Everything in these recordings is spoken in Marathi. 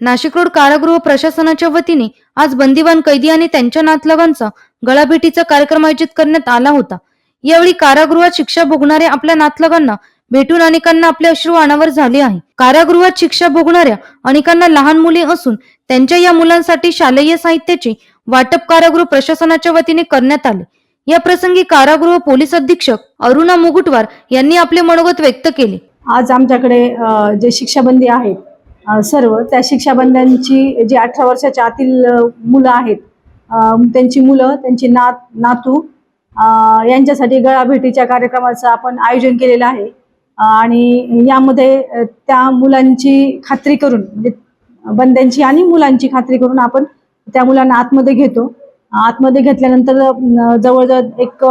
नाशिक रोड कारागृह प्रशासनाच्या वतीने आज बंदिवान कैदी आणि त्यांच्या नातलगांचा गळाभेटीचा कार्यक्रम आयोजित करण्यात आला होता. यावेळी कारागृहात शिक्षा भोगणाऱ्या आपल्या नातलगांना भेटून अनेकांना आपले अश्रू अनावर झाले आहे. कारागृहात शिक्षा भोगणाऱ्या अनेकांना लहान मुले असून त्यांच्या या मुलांसाठी शालेय साहित्याचे वाटप कारागृह प्रशासनाच्या वतीने करण्यात आले. या प्रसंगी कारागृह पोलीस अधीक्षक अरुणा मुगुटवार यांनी आपले मनोगत व्यक्त केले. आज आमच्याकडे जे शिक्षाबंदी आहेत सर्व त्या शिक्षाबंधांची जी अठरा वर्षाच्या आतील मुलं आहेत त्यांची मुलं त्यांची नात नातू यांच्यासाठी गळाभेटीच्या कार्यक्रमाचं आपण आयोजन केलेलं आहे. आणि यामध्ये त्या मुलांची खात्री करून म्हणजे बंद्यांची आणि मुलांची खात्री करून आपण त्या मुलांना आतमध्ये घेतो. आतमध्ये घेतल्यानंतर जवळजवळ एक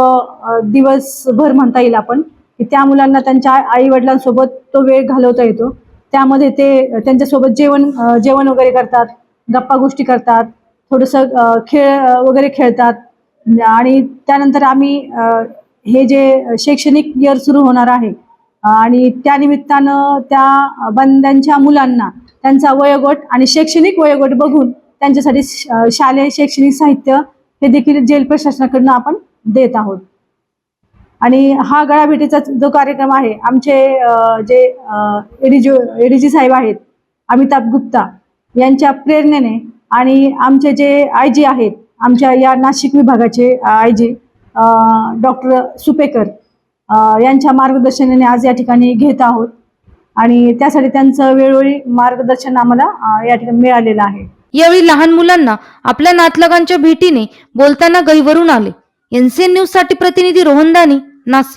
दिवसभर म्हणता येईल आपण की त्या मुलांना त्यांच्या आई वडिलांसोबत तो वेळ घालवता येतो. त्यामध्ये ते त्यांच्यासोबत जेवण जेवण वगैरे करतात गप्पा गोष्टी करतात थोडंसं खेळ वगैरे खेळतात. आणि त्यानंतर आम्ही अ, हे जे शैक्षणिक इयर सुरू होणार आहे आणि त्या निमित्तानं त्या बंद्यांच्या मुलांना त्यांचा वयोगट आणि शैक्षणिक वयोगट बघून त्यांच्यासाठी शालेय शैक्षणिक साहित्य हे देखील जेल प्रशासनाकडनं आपण देत आहोत. आणि हा गळाभेटीचा जो कार्यक्रम आहे आमचे जे एडीजी एडीजी साहेब आहेत अमिताभ गुप्ता यांच्या प्रेरणेने आणि आमचे जे आय जी आहेत आमच्या या नाशिक विभागाचे आय जी डॉक्टर सुपेकर यांच्या मार्गदर्शनाने आज या ठिकाणी घेत आहोत. आणि त्यासाठी त्यांचं वेळोवेळी मार्गदर्शन आम्हाला या ठिकाणी मिळालेलं आहे. यावेळी लहान मुलांना आपल्या नातलगांच्या भेटीने बोलताना गैवरून आले. एनसीएन न्यूजसाठी प्रतिनिधी रोहनदानी नाशिक